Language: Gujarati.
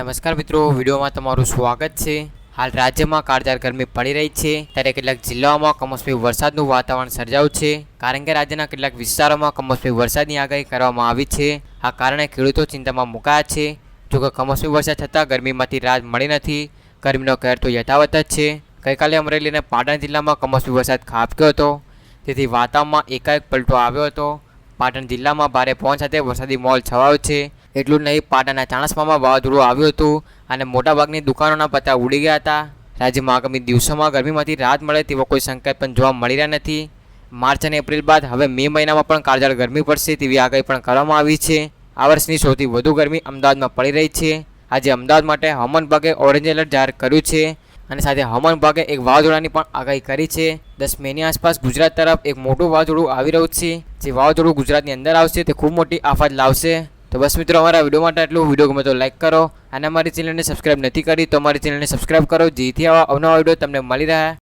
નમસ્કાર મિત્રો, વિડીયોમાં તમારું સ્વાગત છે. હાલ રાજ્યમાં કાળજાર ગરમી પડી રહી છે. ત્યારે કેટલાક જિલ્લાઓમાં કમોસમી વરસાદનું વાતાવરણ સર્જાયું છે. કારણ કે રાજ્યના કેટલાક વિસ્તારોમાં કમોસમી વરસાદની આગાહી કરવામાં આવી છે. આ કારણે ખેડૂતો ચિંતામાં મુકાયા છે. જોકે કમોસમી વરસાદ થતાં ગરમીમાંથી રાહત મળી નથી. ગરમીનો કહેર તો યથાવત જ છે. ગઈકાલે અમરેલી અને પાટણ જિલ્લામાં કમોસમી વરસાદ ખાબક્યો હતો. તેથી વાતાવરણમાં એકાએક પલટો આવ્યો હતો. પાટણ જિલ્લામાં ભારે પવન સાથે વરસાદી માહોલ છવાયો છે. એટલું નહીં, પાટણના ચાણસ્મામાં વાવાઝોડું આવ્યું હતું અને મોટાભાગની દુકાનોના પત્તા ઉડી ગયા હતા. રાજ્યમાં આગામી દિવસોમાં ગરમીમાંથી રાહત મળે તેવો કોઈ સંકેત પણ જોવા મળી રહ્યા નથી. માર્ચ અને એપ્રિલ બાદ હવે મે મહિનામાં પણ કાળઝાળ ગરમી પડશે તેવી આગાહી પણ કરવામાં આવી છે. આ વર્ષની સૌથી વધુ ગરમી અમદાવાદમાં પડી રહી છે. આજે અમદાવાદ માટે હવામાન વિભાગે ઓરેન્જ એલર્ટ જાહેર કર્યું છે અને સાથે હવામાન વિભાગે એક વાવાઝોડાની પણ આગાહી કરી છે. દસ મેની આસપાસ ગુજરાત તરફ એક મોટું વાવાઝોડું આવી રહ્યું છે. જે વાવાઝોડું ગુજરાતની અંદર આવશે તે ખૂબ મોટી આફત લાવશે. તો બસ મિત્રો, અમારા વીડિયો માટે આટલું. વીડિયો ગમે તો લાઈક કરો અને અમારી ચેનલને સબસ્ક્રાઇબ નથી કરી તો અમારી ચેનલને સબસ્ક્રાઇબ કરો. જેથી આવા અવનવા વીડિયો તમને મળી રહે.